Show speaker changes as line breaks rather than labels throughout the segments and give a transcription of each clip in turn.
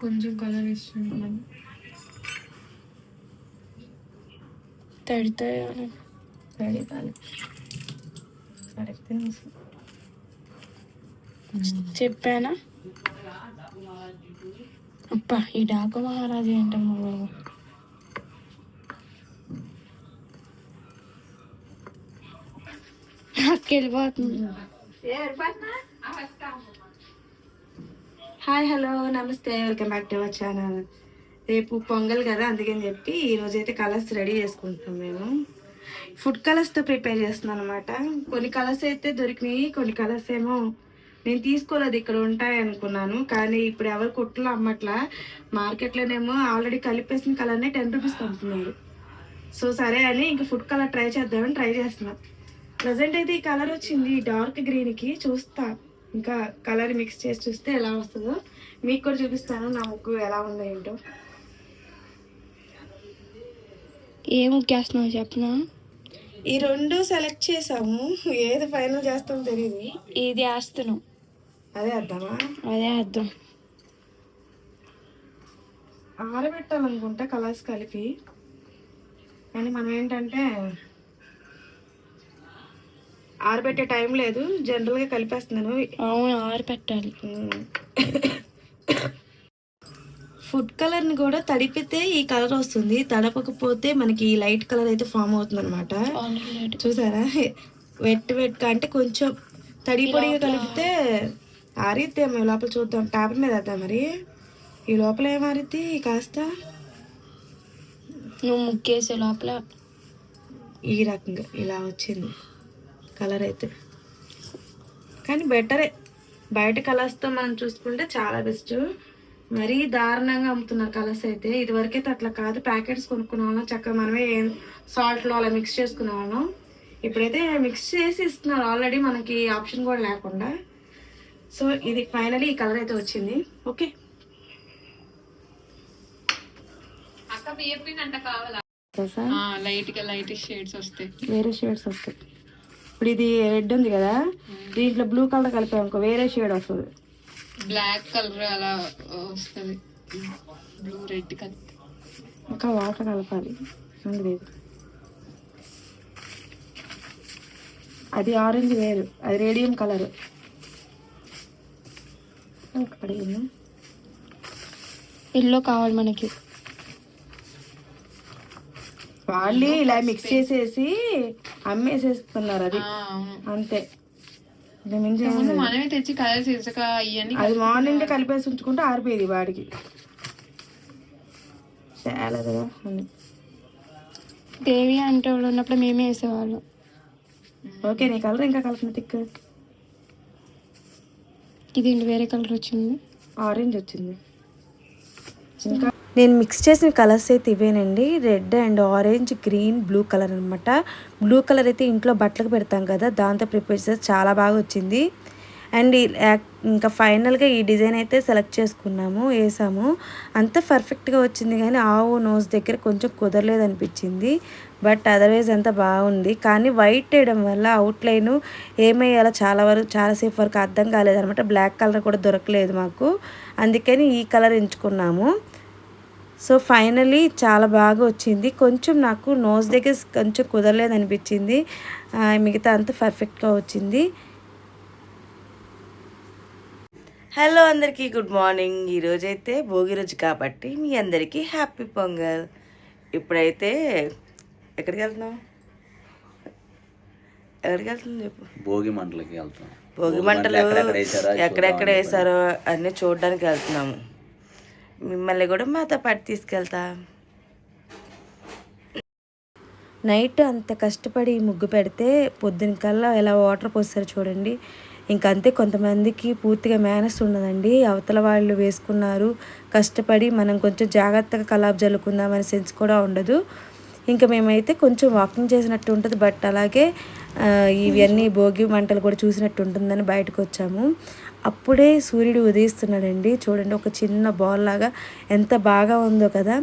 కొంచెం కలర్
ఇస్తున్నాను తడితాయా తడితే
చెప్పానా? అప్ప ఈ డాకు మహారాజు ఏంటమ్మా నాకు వెళ్ళిపోతుంది
హాయ్ హలో నమస్తే welcome back to our channel. రేపు పొంగల్ కదా అందుకని చెప్పి ఈ రోజు అయితే కలర్స్ రెడీ చేసుకుంటున్నాం మేము. ఫుడ్ కలర్స్తో ప్రిపేర్ చేస్తున్నాం అనమాట కొన్ని కలర్స్ అయితే దొరికినాయి కొన్ని కలర్స్ ఏమో నేను తీసుకోలేదు ఇక్కడ ఉంటాయి అనుకున్నాను. కానీ ఇప్పుడు ఎవరు కొట్లో అమ్మట్లా మార్కెట్లోనేమో ఆల్రెడీ కలిపేసిన కలర్నే టెన్ రూపీస్కి అమ్ముతున్నారు. సో సరే అని ఇంకా ఫుడ్ కలర్ ట్రై చేద్దామని ట్రై చేస్తున్నా. ప్రజెంట్ అయితే ఈ కలర్ వచ్చింది డార్క్ గ్రీన్కి చూస్తా. ఇంకా కలర్ మిక్స్ చేసి చూస్తే ఎలా వస్తుందో. మీకు కూడా చూపిస్తాను నా ముగ్గు ఎలా ఉందో ఏంటో.
ఏ ముగ్గేస్తున్నావు చెప్పనా?
ఈ రెండు సెలెక్ట్ చేసాము. ఏది ఫైనల్ చేస్తామో తెలియదు
ఇది వేస్తున్నాం
అదే అద్దామా
అదే అర్థం
ఆరబెట్టాలనుకుంటా కలర్స్ కలిపి. కానీ మనం ఏంటంటే ఆరబెట్టే టైం లేదు జనరల్గా కలిపేస్తున్నాను
అవును ఆరు పెట్టాలి
ఫుడ్ కలర్ని కూడా తడిపితే ఈ కలర్ వస్తుంది. తడపకపోతే మనకి ఈ లైట్ కలర్ అయితే ఫామ్ అవుతుంది అనమాట చూసారా? వెట్ వెట్ అంటే కొంచెం తడి పొడిగా కలిపితే ఆరిద్ది మేము లోపల చూద్దాం. పేపర్ మీద వేద్దాం మరి. ఈ లోపల ఏం ఆరిద్ది? కాస్త
నువ్వు ముగ్గేసే లోపల.
ఈ రకంగా ఇలా వచ్చింది. కలర్ అయితే కానీ బెటరే. బయట కలర్స్తో మనం చూసుకుంటే చాలా బెస్ట్. మరీ దారుణంగా అమ్ముతున్నారు కలర్స్ అయితే. ఇది వరకైతే అట్లా కాదు. ప్యాకెట్స్ కొనుక్కునే వాళ్ళం. చక్కగా మనమే సాల్ట్లో అలా మిక్స్ చేసుకునే వాళ్ళం. ఇప్పుడైతే మిక్స్ చేసి ఇస్తున్నారు. ఆల్రెడీ మనకి ఆప్షన్ కూడా లేకుండా. సో ఇది ఫైనలీ ఈ కలర్ అయితే వచ్చింది. ఓకే? లైట్గా
లైట్ షేడ్స్ వస్తాయి.
వేరే షేడ్స్ వస్తాయి. ఇప్పుడు ఇది రెడ్ ఉంది కదా దీంట్లో బ్లూ కలర్ కలిపాం అనుకో వేరే షేడ్ వస్తుంది.
బ్లాక్ కలర్ అలా వస్తుంది. బ్లూ రెడ్ కలర్
ఇంకా వాటర్ కలపాలి. లేదు. అది ఆరెంజ్ వేరు. అది రేడియం కలర్ అడిగింది
ఎల్లో కావాలి మనకి.
వాళ్ళు ఇలా మిక్స్ చేసేసి అమ్మేసేస్తున్నారు అది. అంతే.
మనమే తెచ్చి కలర్స్ ఇసుక ఇవన్నీ
అది మార్నింగ్ కలిపేసి ఉంచుకుంటే ఆరిపోయేది వాడికి. చాలదుగా అని.
దేవి అంటే వాళ్ళు ఉన్నప్పుడు మేమే వేసేవాళ్ళం.
ఓకే నీ కలర్ ఇంకా కలిపిన తిక్
ఇది వేరే కలర్ వచ్చింది?
ఆరెంజ్ వచ్చింది. ఇంకా నేను మిక్స్ చేసిన కలర్స్ అయితే ఇవేనండి. Red and orange green blue colour అనమాట బ్లూ కలర్ అయితే ఇంట్లో బట్టలకు పెడతాం కదా దాంతో ప్రిపేర్ చేస్తే చాలా బాగా వచ్చింది. అండ్ ఇంకా ఫైనల్గా ఈ డిజైన్ అయితే సెలెక్ట్ చేసుకున్నాము వేసాము. అంత పర్ఫెక్ట్గా వచ్చింది కానీ ఆవు నోస్ దగ్గర కొంచెం కుదరలేదు అనిపించింది. బట్ అదర్వైజ్ అంతా బాగుంది. కానీ వైట్ వేయడం వల్ల అవుట్లైన్ ఏమయ్యాలో చాలా వరకు చాలాసేపు వరకు అర్థం కాలేదనమాట బ్లాక్ కలర్ కూడా దొరకలేదు మాకు. అందుకని ఈ కలర్ ఎంచుకున్నాము. సో ఫైనలీ చాలా బాగా వచ్చింది. కొంచెం నాకు నోస్ దగ్గర కొంచెం కుదరలేదు అనిపించింది. ఆ, మిగతా అంతా పర్ఫెక్ట్గా వచ్చింది. హలో అందరికీ గుడ్ మార్నింగ్. ఈరోజైతే భోగి రోజు కాబట్టి మీ అందరికీ హ్యాపీ పొంగల్. ఇప్పుడైతే ఎక్కడికి వెళ్తున్నాం ఎక్కడికి వెళ్తున్నాం చెప్పు?
భోగి మంటలకి వెళ్తాం
భోగి మంటలు
ఎక్కడెక్కడ వేశారా
ఎక్కడెక్కడ వేసారో అన్నీ చూడడానికి వెళ్తున్నాము. మిమ్మల్ని కూడా మాతో పాటు తీసుకెళ్తా. నైట్ అంత కష్టపడి ముగ్గు పెడితే పొద్దున కల్లా ఎలా వాటర్ పోస్తారు చూడండి. ఇంకంతే కొంతమందికి పూర్తిగా మేనస్ ఉండదండి అవతల వాళ్ళు వేసుకున్నారు. కష్టపడి మనం కొంచెం జాగ్రత్తగా కలాబ్ జల్లుకుందామనే సెన్స్ కూడా ఉండదు. ఇంకా మేమైతే కొంచెం వాకింగ్ చేసినట్టు ఉంటుంది. బట్ అలాగే ఇవన్నీ భోగి మంటలు కూడా చూసినట్టు ఉంటుందని బయటకు వచ్చాము. అప్పుడే సూర్యుడు ఉదయిస్తున్నాడండి. చూడండి ఒక చిన్న బాల్ లాగా ఎంత బాగా ఉందో కదా.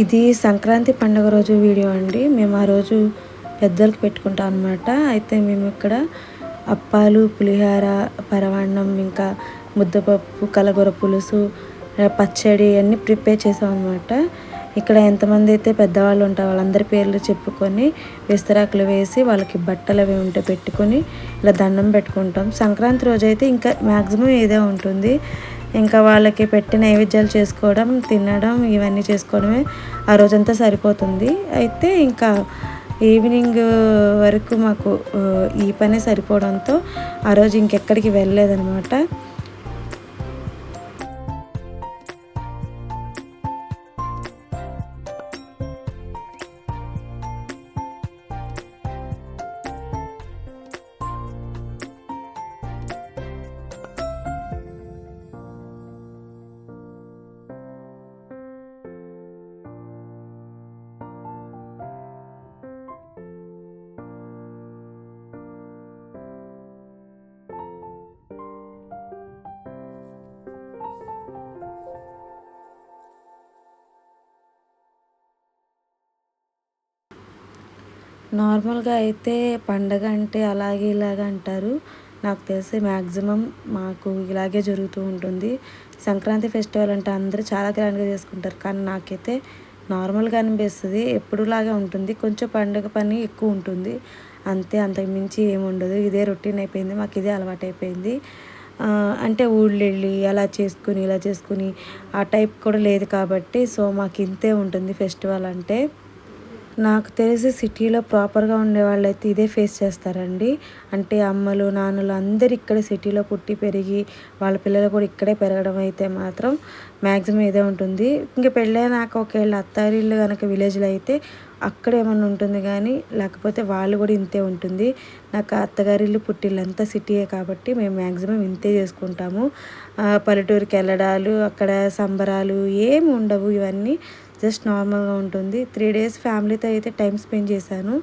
ఇది సంక్రాంతి పండుగ రోజు వీడియో అండి. మేము ఆ రోజు పెద్దలకు పెట్టుకుంటాం అనమాట అయితే మేము ఇక్కడ అప్పాలు పులిహార పరమాన్నం ఇంకా ముద్దపప్పు కలగూర పులుసు పచ్చడి అన్నీ ప్రిపేర్ చేసాం అనమాట ఇక్కడ ఎంతమంది అయితే పెద్దవాళ్ళు ఉంటారు వాళ్ళందరి పేర్లు చెప్పుకొని విస్తరాకులు వేసి వాళ్ళకి బట్టలు అవి ఉంటే పెట్టుకొని ఇలా దండం పెట్టుకుంటాం. సంక్రాంతి రోజు అయితే ఇంకా మ్యాక్సిమం ఇదే ఉంటుంది. ఇంకా వాళ్ళకి పెట్టి నైవేద్యాలు చేసుకోవడం తినడం ఇవన్నీ చేసుకోవడమే ఆ రోజంతా సరిపోతుంది. అయితే ఇంకా ఈవినింగ్ వరకు మాకు ఈ పనే సరిపోవడంతో ఆ రోజు ఇంకెక్కడికి వెళ్ళలేదనమాట. నార్మల్గా అయితే పండగ అంటే అలాగే ఇలాగ అంటారు. నాకు తెలిసి మ్యాక్సిమం మాకు ఇలాగే జరుగుతూ ఉంటుంది. సంక్రాంతి ఫెస్టివల్ అంటే అందరూ చాలా గ్రాండ్గా చేసుకుంటారు. కానీ నాకైతే నార్మల్గా అనిపిస్తుంది. ఎప్పుడులాగా ఉంటుంది. కొంచెం పండుగ పని ఎక్కువ ఉంటుంది. అంతే అంతకు మించి ఏమి ఉండదు. ఇదే రొటీన్ అయిపోయింది. మాకు ఇదే అలవాటు అయిపోయింది. అంటే ఊళ్ళెళ్ళి అలా చేసుకుని ఇలా చేసుకుని ఆ టైప్ కూడా లేదు కాబట్టి సో మాకు ఇంతే ఉంటుంది ఫెస్టివల్ అంటే. నాకు తెలిసి సిటీలో ప్రాపర్గా ఉండే వాళ్ళైతే ఇదే ఫేస్ చేస్తారండి. అంటే అమ్మలు నాన్నలు అందరు ఇక్కడే సిటీలో పుట్టి పెరిగి వాళ్ళ పిల్లలు కూడా ఇక్కడే పెరగడం అయితే మాత్రం మ్యాక్సిమం ఇదే ఉంటుంది. ఇంకా పెళ్ళైనాక ఒకవేళ అత్తారిళ్ళు కనుక విలేజ్లో అయితే అక్కడ ఏమన్నా ఉంటుంది కానీ లేకపోతే వాళ్ళు కూడా ఇంతే ఉంటుంది. నాకు అత్తగారిళ్ళు పుట్టిళ్ళంతా అంతా సిటీయే కాబట్టి మేము మ్యాక్సిమం ఇంతే చేసుకుంటాము. పల్లెటూరుకి వెళ్ళడాలు అక్కడ సంబరాలు ఏమి ఉండవు ఇవన్నీ. జస్ట్ నార్మల్గా ఉంటుంది. త్రీ డేస్ ఫ్యామిలీతో అయితే టైం స్పెండ్ చేశాను.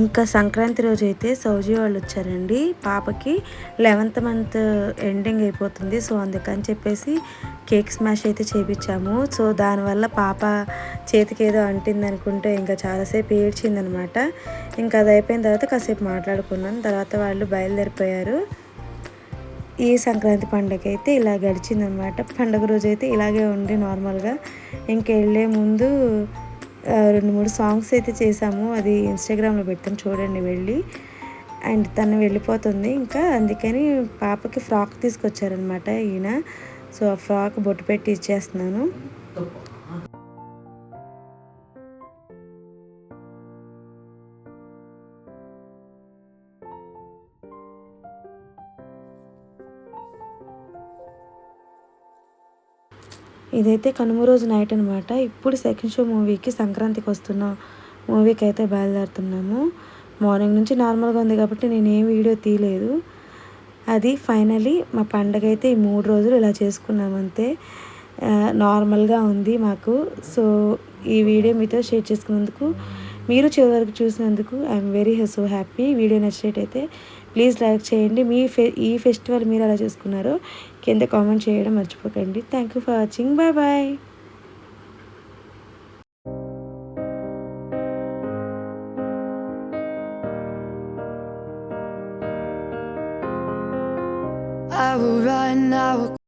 ఇంకా సంక్రాంతి రోజు అయితే సౌజీ వాళ్ళు వచ్చారండి పాపకి లెవెంత్ మంత్ ఎండింగ్ అయిపోతుంది. సో అందుకని చెప్పేసి కేక్ స్మాష్ అయితే చేపించాము సో దానివల్ల పాప చేతికి ఏదో అంటింది అనుకుంటే ఇంకా చాలాసేపు ఏడ్చిందనమాట. ఇంకా అది అయిపోయిన తర్వాత కాసేపు మాట్లాడుకున్నాను తర్వాత వాళ్ళు బయలుదేరిపోయారు. ఈ సంక్రాంతి పండుగ అయితే ఇలా గడిచిందనమాట. పండుగ రోజు అయితే ఇలాగే ఉండి నార్మల్గా ఇంకెళ్ళే ముందు రెండు మూడు సాంగ్స్ అయితే చేసాము అది ఇన్స్టాగ్రామ్లో పెడతాను చూడండి వెళ్ళి. అండ్ తను వెళ్ళిపోతుంది. ఇంకా అందుకని పాపకి ఫ్రాక్ తీసుకొచ్చారనమాట ఈయన. సో ఆ ఫ్రాక్ బొట్టు పెట్టి ఇచ్చేస్తున్నాను. ఇదైతే కనుమ రోజు నైట్ అనమాట ఇప్పుడు సెకండ్ షో మూవీకి సంక్రాంతికి వస్తున్న మూవీకి అయితే బయలుదేరుతున్నాము. మార్నింగ్ నుంచి నార్మల్గా ఉంది కాబట్టి నేను ఏం వీడియో తీయలేదు. అది ఫైనలీ మా పండగ అయితే ఈ మూడు రోజులు ఇలా చేసుకున్నామంతే నార్మల్గా ఉంది మాకు. సో ఈ వీడియో మీతో షేర్ చేసుకున్నందుకు మీరు చివరికి చూసినందుకు I'm very so happy video నచ్చినట్టయితే ప్లీజ్ లైక్ చేయండి. మీ ఫె ఈ ఫెస్టివల్ మీరు ఎలా చేసుకున్నారో కింద కామెంట్ చేయడం మర్చిపోకండి. Thank you for watching bye bye
I will run, I will